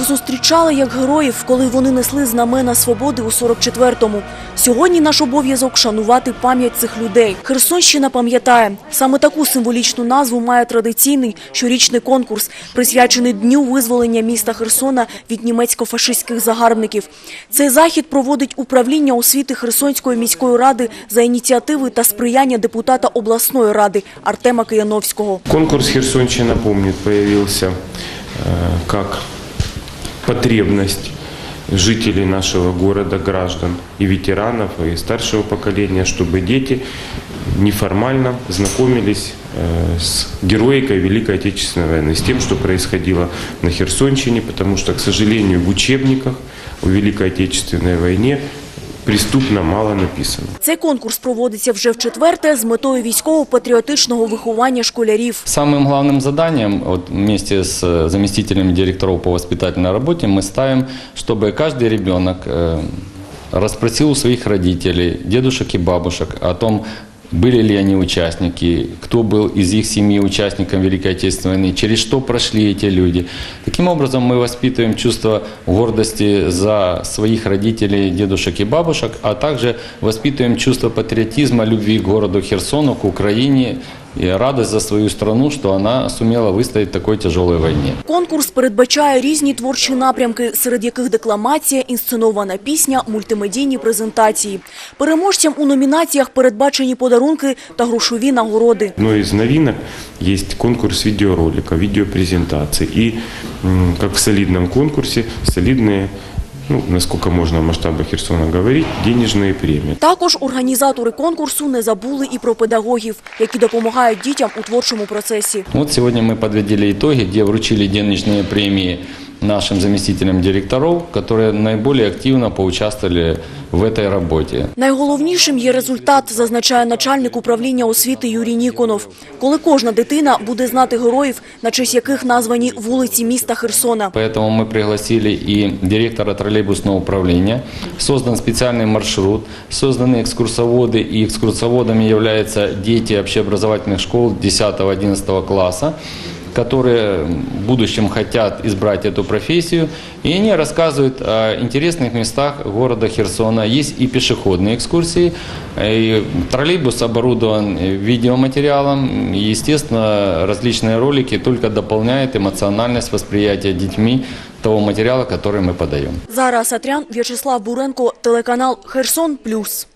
їх зустрічали як героїв, коли вони несли знамена свободи у 44-му. Сьогодні наш обов'язок шанувати пам'ять цих людей. Херсонщина пам'ятає. Саме таку символічну назву має традиційний щорічний конкурс, присвячений Дню визволення міста Херсона від німецько-фашистських загарбників. Цей захід проводить управління освіти Херсонської міської ради за ініціативи та сприяння депутата обласної ради Артема Кияновського. Конкурс «Херсонщина помнит» появился э, как потребность жителей нашего города, граждан и ветеранов, и старшего поколения, чтобы дети неформально знакомились э, с героикой Великой Отечественной войны, с тем, что происходило на Херсонщине, потому что, к сожалению, в учебниках о Великой Отечественной войне преступно мало написано. Цей конкурс проводиться вже в четверте з метою військово-патріотичного виховання школярів. Самым главным заданием вот, вместе с э, заместителями директоров по воспитательной работе мы ставим, чтобы каждый ребенок э, расспросил у своих родителей, дедушек и бабушек о том, были ли они участники, кто был из их семьи участником Великой Отечественной войны, через что прошли эти люди. Таким образом мы воспитываем чувство гордости за своих родителей, дедушек и бабушек, а также воспитываем чувство патриотизма, любви к городу Херсону, к Украине и радость за свою страну, что она сумела выстоять в такой тяжелой войне. Конкурс передбачає різні творчі напрямки, серед яких декламація, інсценована пісня, мультимедійні презентації. Переможцям у номінаціях передбачені подарунки та грошові нагороди. Одной из новинок есть конкурс видеоролика, видеопрезентации. И, м, как в солидном конкурсе, солидные, ну, насколько можно в масштабах Херсона говорить, денежные премии. Також організатори конкурсу не забули і про педагогів, які допомагають дітям у творчому процесі. Вот сегодня мы подводили итоги, где вручили денежные премии нашим заместителям директоров, которые наиболее активно поучаствовали в этой работе. Найголовнішим є результат, зазначає начальник управління освіти Юрій Ніконов. Коли кожна дитина буде знати героїв, на честь яких названі вулиці міста Херсона. Поэтому мы пригласили и директора троллейбусного управления. Создан специальный маршрут, созданы экскурсоводы, и экскурсоводами являются дети общеобразовательных школ 10-11 класса которые в будущем хотят избрать эту профессию, и они рассказывают о интересных местах города Херсона. Есть и пешеходные экскурсии, и троллейбус оборудован видеоматериалом, и, естественно, различные ролики только дополняют эмоциональность восприятия детьми того материала, который мы подаем. Зара Сатрян, В'ячеслав Буренко, телеканал Херсон Плюс.